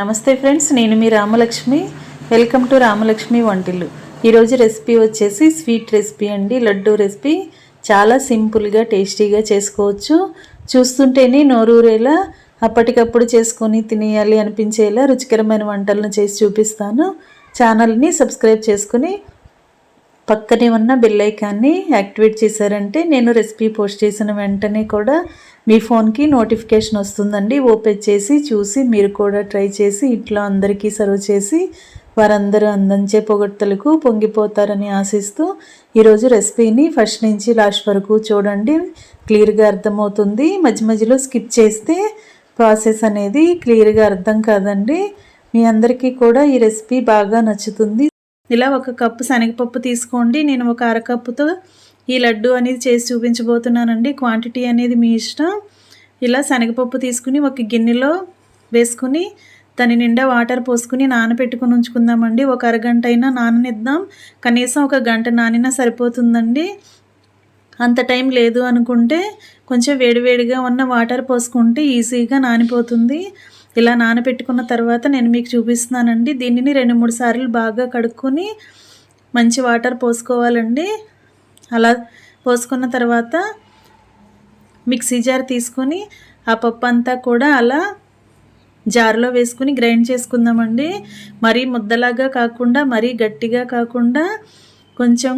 నమస్తే ఫ్రెండ్స్ నేను మీ రామలక్ష్మి. వెల్కమ్ టు రామలక్ష్మి వంటిల్లు. ఈరోజు రెసిపీ వచ్చేసి స్వీట్ రెసిపీ అండి. లడ్డు రెసిపీ. చాలా సింపుల్గా టేస్టీగా చేసుకోవచ్చు. చూస్తుంటేనే నోరూరేలా అప్పటికప్పుడు చేసుకొని తినేయాలి అనిపించేలా రుచికరమైన వంటలను చేసి చూపిస్తాను. ఛానల్ని సబ్స్క్రైబ్ చేసుకుని పక్కనే ఉన్న బెల్ ఐకాన్ని యాక్టివేట్ చేశారంటే నేను రెసిపీ పోస్ట్ చేసిన వెంటనే కూడా మీ ఫోన్కి నోటిఫికేషన్ వస్తుందండి. ఓపెన్ చేసి చూసి మీరు కూడా ట్రై చేసి ఇంట్లో అందరికీ సర్వ్ చేసి వారందరూ అందంచే పొగడ్తలకు పొంగిపోతారని ఆశిస్తూ ఈరోజు రెసిపీని ఫస్ట్ నుంచి లాస్ట్ వరకు చూడండి. క్లియర్గా అర్థమవుతుంది. మధ్య మధ్యలో స్కిప్ చేస్తే ప్రాసెస్ అనేది క్లియర్గా అర్థం కాదండి. మీ అందరికీ కూడా ఈ రెసిపీ బాగా నచ్చుతుంది. ఇలా ఒక కప్పు శనగపప్పు తీసుకోండి. నేను ఒక అరకప్పుతో ఈ లడ్డు అనేది చేసి చూపించబోతున్నానండి. క్వాంటిటీ అనేది మీ ఇష్టం. ఇలా శనగపప్పు తీసుకుని ఒక గిన్నెలో వేసుకుని దాని నిండా వాటర్ పోసుకుని నానబెట్టుకుని ఉంచుకుందామండి. ఒక అరగంట అయినా నాననిద్దాం. కనీసం ఒక గంట నానినా సరిపోతుందండి. అంత టైం లేదు అనుకుంటే కొంచెం వేడివేడిగా ఉన్న వాటర్ పోసుకుంటే ఈజీగా నానిపోతుంది. ఇలా నానబెట్టుకున్న తర్వాత నేను మీకు చూపిస్తున్నానండి. దీనిని రెండు మూడు సార్లు బాగా కడుక్కొని మంచి వాటర్ పోసుకోవాలండి. అలా పోసుకున్న తర్వాత మిక్సీ జార్ తీసుకొని ఆ పప్పు అంతా కూడా అలా జార్లో వేసుకుని గ్రైండ్ చేసుకుందామండి. మరీ ముద్దలాగా కాకుండా మరీ గట్టిగా కాకుండా కొంచెం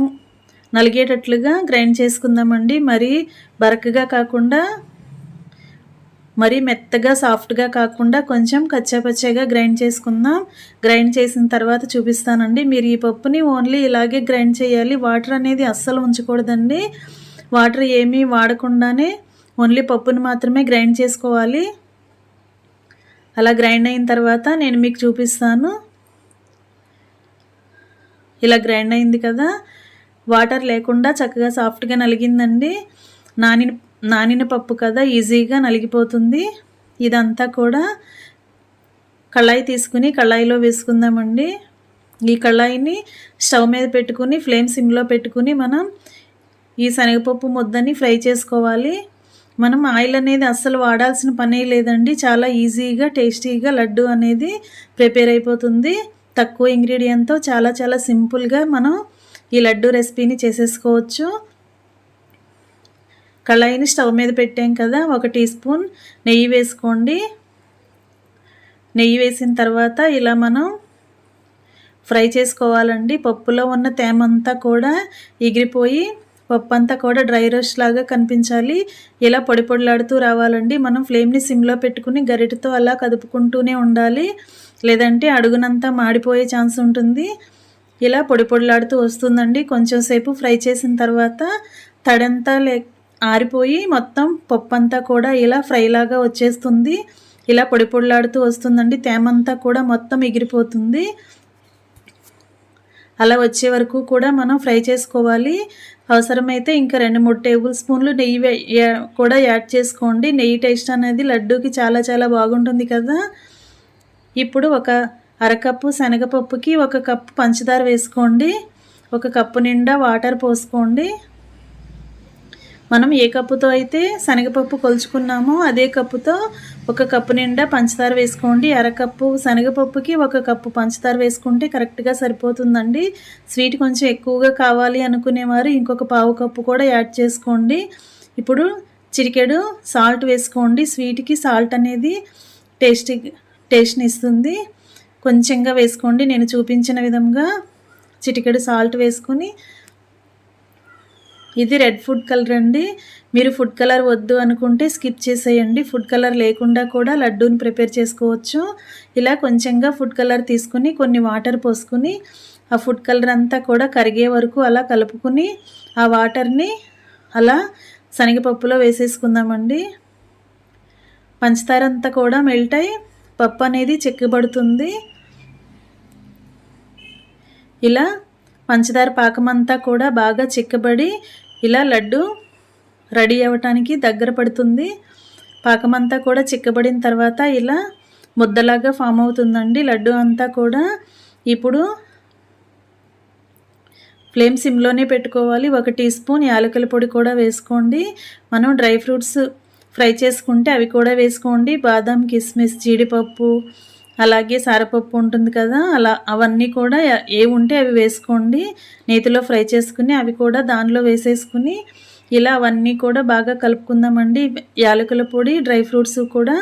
నలిగేటట్లుగా గ్రైండ్ చేసుకుందామండి. మరీ బరకగా కాకుండా మరీ మెత్తగా సాఫ్ట్గా కాకుండా కొంచెం కచ్చాపచ్చాగా గ్రైండ్ చేసుకుందాం. గ్రైండ్ చేసిన తర్వాత చూపిస్తానండి. మీరు ఈ పప్పుని ఓన్లీ ఇలాగే గ్రైండ్ చేయాలి. వాటర్ అనేది అస్సలు ఉంచకూడదండి. వాటర్ ఏమీ వాడకుండానే ఓన్లీ పప్పుని మాత్రమే గ్రైండ్ చేసుకోవాలి. అలా గ్రైండ్ అయిన తర్వాత నేను మీకు చూపిస్తాను. ఇలా గ్రైండ్ అయింది కదా. వాటర్ లేకుండా చక్కగా సాఫ్ట్గా నలిగిందండి. నాని నానిన పప్పు కదా ఈజీగా నలిగిపోతుంది. ఇదంతా కూడా కళాయి తీసుకుని కళాయిలో వేసుకుందామండి. ఈ కళాయిని స్టవ్ మీద పెట్టుకుని ఫ్లేమ్ సిమ్లో పెట్టుకుని మనం ఈ శనగపప్పు ముద్దని ఫ్రై చేసుకోవాలి. మనం ఆయిల్ అనేది అస్సలు వాడాల్సిన పనే లేదండి. చాలా ఈజీగా టేస్టీగా లడ్డు అనేది ప్రిపేర్ అయిపోతుంది. తక్కువ ఇంగ్రీడియంట్తో చాలా చాలా సింపుల్గా మనం ఈ లడ్డు రెసిపీని చేసేసుకోవచ్చు. కళాయిని స్టవ్ మీద పెట్టాం కదా ఒక టీ స్పూన్ నెయ్యి వేసుకోండి. నెయ్యి వేసిన తర్వాత ఇలా మనం ఫ్రై చేసుకోవాలండి. పప్పులో ఉన్న తేమంతా కూడా ఎగిరిపోయి పప్పు అంతా కూడా డ్రై రోస్ట్ లాగా కనిపించాలి. ఇలా పొడి పొడిలాడుతూ రావాలండి. మనం ఫ్లేమ్ని సిమ్లో పెట్టుకుని గరిటతో అలా కదుపుకుంటూనే ఉండాలి. లేదంటే అడుగునంతా మాడిపోయే ఛాన్స్ ఉంటుంది. ఇలా పొడి పొడిలాడుతూ వస్తుందండి. కొంచెం సేపు ఫ్రై చేసిన తర్వాత తడంతా లే ఆరిపోయి మొత్తం పప్పు అంతా కూడా ఇలా ఫ్రైలాగా వచ్చేస్తుంది. ఇలా పొడి పొడిలాడుతూ వస్తుందండి. తేమంతా కూడా మొత్తం ఎగిరిపోతుంది. అలా వచ్చే వరకు కూడా మనం ఫ్రై చేసుకోవాలి. అవసరమైతే ఇంకా రెండు మూడు టేబుల్ స్పూన్లు నెయ్యి కూడా యాడ్ చేసుకోండి. నెయ్యి టేస్ట్ అనేది లడ్డూకి చాలా చాలా బాగుంటుంది కదా. ఇప్పుడు ఒక అరకప్పు శనగపప్పుకి ఒక కప్పు పంచదార వేసుకోండి. ఒక కప్పు నిండా వాటర్ పోసుకోండి. మనం ఏ కప్పుతో అయితే శనగపప్పు కొలుచుకున్నామో అదే కప్పుతో ఒక కప్పు నిండా పంచదార వేసుకోండి. అరకప్పు శనగపప్పుకి ఒక కప్పు పంచదార వేసుకుంటే కరెక్ట్గా సరిపోతుందండి. స్వీట్ కొంచెం ఎక్కువగా కావాలి అనుకునేవారు ఇంకొక పావు కప్పు కూడా యాడ్ చేసుకోండి. ఇప్పుడు చిరికెడు సాల్ట్ వేసుకోండి. స్వీట్కి సాల్ట్ అనేది టేస్టీ టేస్ట్ని ఇస్తుంది. కొంచెంగా వేసుకోండి. నేను చూపించిన విధంగా చిటికెడు సాల్ట్ వేసుకొని ఇది రెడ్ ఫుడ్ కలర్ అండి. మీరు ఫుడ్ కలర్ వద్దు అనుకుంటే స్కిప్ చేసేయండి. ఫుడ్ కలర్ లేకుండా కూడా లడ్డూని ప్రిపేర్ చేసుకోవచ్చు. ఇలా కొంచెంగా ఫుడ్ కలర్ తీసుకుని కొన్ని వాటర్ పోసుకుని ఆ ఫుడ్ కలర్ అంతా కూడా కరిగే వరకు అలా కలుపుకుని ఆ వాటర్ని అలా శనగపప్పులో వేసేసుకుందామండి. పంచదార అంతా కూడా మెల్ట్ అయి పప్పు అనేది చెక్కబడుతుంది. ఇలా పంచదార పాకమంతా కూడా బాగా చిక్కబడి ఇలా లడ్డు రెడీ అవ్వటానికి దగ్గర పడుతుంది. పాకమంతా కూడా చిక్కబడిన తర్వాత ఇలా ముద్దలాగా ఫామ్ అవుతుందండి. లడ్డు అంతా కూడా ఇప్పుడు ఫ్లేమ్ సిమ్లోనే పెట్టుకోవాలి. ఒక టీ స్పూన్ యాలకుల పొడి కూడా వేసుకోండి. మనం డ్రై ఫ్రూట్స్ ఫ్రై చేసుకుంటే అవి కూడా వేసుకోండి. బాదం కిస్మిస్ జీడిపప్పు అలాగే సారపప్పు ఉంటుంది కదా అలా అవన్నీ కూడా ఏ ఉంటే అవి వేసుకోండి. నేతిలో ఫ్రై చేసుకుని అవి కూడా దానిలో వేసేసుకుని ఇలా అవన్నీ కూడా బాగా కలుపుకుందామండి. యాలకుల పొడి డ్రై ఫ్రూట్స్ కూడా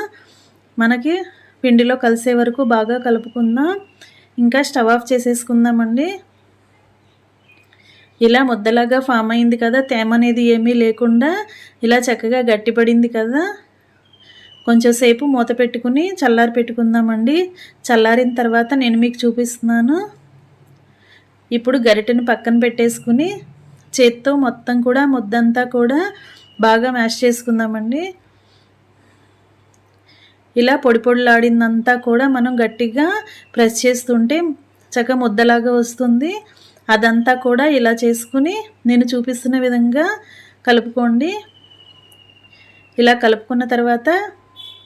మనకి పిండిలో కలిసే వరకు బాగా కలుపుకుందాం. ఇంకా స్టవ్ ఆఫ్ చేసేసుకుందామండి. ఇలా ముద్దలాగా ఫామ్ అయింది కదా తేమ అనేది ఏమీ లేకుండా ఇలా చక్కగా గట్టిపడింది కదా. కొంచెం సేపు మూత పెట్టుకుని చల్లారి పెట్టుకుందామండి. చల్లారిన తర్వాత నేను మీకు చూపిస్తున్నాను. ఇప్పుడు గరిటెని పక్కన పెట్టేసుకుని చేత్తో మొత్తం కూడా ముద్దంతా కూడా బాగా మ్యాష్ చేసుకుందామండి. ఇలా పొడి పొడిలాడిందంతా కూడా మనం గట్టిగా ప్రెస్ చేస్తుంటే చక్క ముద్దలాగా వస్తుంది. అదంతా కూడా ఇలా చేసుకుని నేను చూపిస్తున్న విధంగా కలుపుకోండి. ఇలా కలుపుకున్న తర్వాత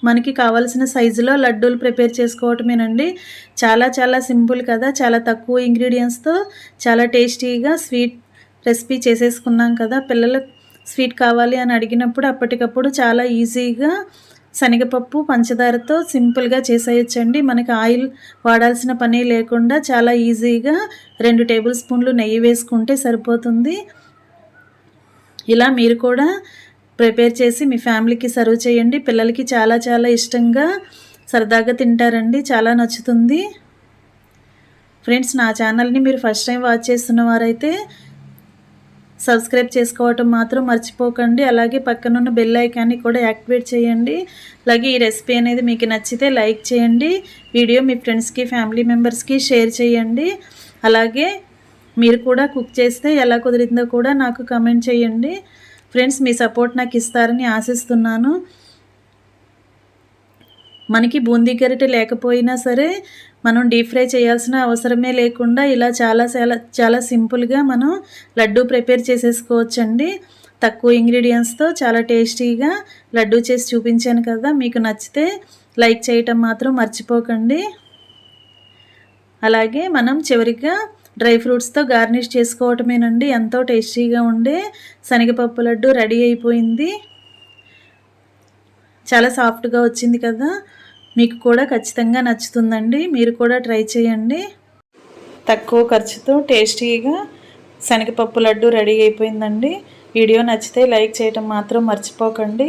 మనకి కావాల్సిన సైజులో లడ్డూలు ప్రిపేర్ చేసుకోవటమేనండి. చాలా చాలా సింపుల్ కదా. చాలా తక్కువ ఇంగ్రీడియంట్స్తో చాలా టేస్టీగా స్వీట్ రెసిపీ చేసేసుకున్నాం కదా. పిల్లలు స్వీట్ కావాలి అని అడిగినప్పుడు అప్పటికప్పుడు చాలా ఈజీగా శనగపప్పు పంచదారతో సింపుల్గా చేసేయచ్చండి. మనకి ఆయిల్ వాడాల్సిన పని లేకుండా చాలా ఈజీగా రెండు టేబుల్ స్పూన్లు నెయ్యి వేసుకుంటే సరిపోతుంది. ఇలా మీరు కూడా ప్రిపేర్ చేసి మీ ఫ్యామిలీకి సర్వ్ చేయండి. పిల్లలకి చాలా చాలా ఇష్టంగా సరదాగా తింటారండి. చాలా నచ్చుతుంది. ఫ్రెండ్స్ నా ఛానల్ని మీరు ఫస్ట్ టైం వాచ్ చేస్తున్న వారైతే సబ్స్క్రైబ్ చేసుకోవటం మాత్రం మర్చిపోకండి. అలాగే పక్కనున్న బెల్ ఐకాన్ని కూడా యాక్టివేట్ చేయండి. అలాగే ఈ రెసిపీ అనేది మీకు నచ్చితే లైక్ చేయండి. వీడియో మీ ఫ్రెండ్స్కి ఫ్యామిలీ మెంబర్స్కి షేర్ చేయండి. అలాగే మీరు కూడా కుక్ చేస్తే ఎలా కుదిరిందో కూడా నాకు కమెంట్ చేయండి. ఫ్రెండ్స్ మీ సపోర్ట్ నాకు ఇస్తారని ఆశిస్తున్నాను. మనకి బూందీ గరిటె లేకపోయినా సరే మనం డీప్ ఫ్రై చేయాల్సిన అవసరమే లేకుండా ఇలా చాలా చాలా చాలా సింపుల్గా మనం లడ్డు ప్రిపేర్ చేసేసుకోవచ్చండి. తక్కువ ఇంగ్రీడియంట్స్తో చాలా టేస్టీగా లడ్డు చేసి చూపించాను కదా మీకు నచ్చితే లైక్ చేయటం మాత్రం మర్చిపోకండి. అలాగే మనం చివరిగా డ్రై ఫ్రూట్స్తో గార్నిష్ చేసుకోవటమేనండి. ఎంతో టేస్టీగా ఉండే శనగపప్పు లడ్డు రెడీ అయిపోయింది. చాలా సాఫ్ట్గా వచ్చింది కదా. మీకు కూడా ఖచ్చితంగా నచ్చుతుందండి. మీరు కూడా ట్రై చేయండి. తక్కువ ఖర్చుతో టేస్టీగా శనగపప్పు లడ్డు రెడీ అయిపోయిందండి. వీడియో నచ్చితే లైక్ చేయటం మాత్రం మర్చిపోకండి.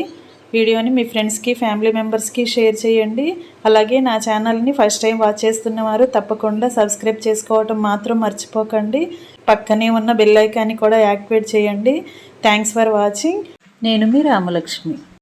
వీడియోని మీ ఫ్రెండ్స్కి ఫ్యామిలీ మెంబర్స్కి షేర్ చేయండి. అలాగే నా ఛానల్ని ఫస్ట్ టైం వాచ్ చేస్తున్నవారు తప్పకుండా సబ్స్క్రైబ్ చేసుకోవటం మాత్రం మర్చిపోకండి. పక్కనే ఉన్న బెల్ ఐకాన్ని కూడా యాక్టివేట్ చేయండి. Thanks for watching. నేను మీ రామలక్ష్మి.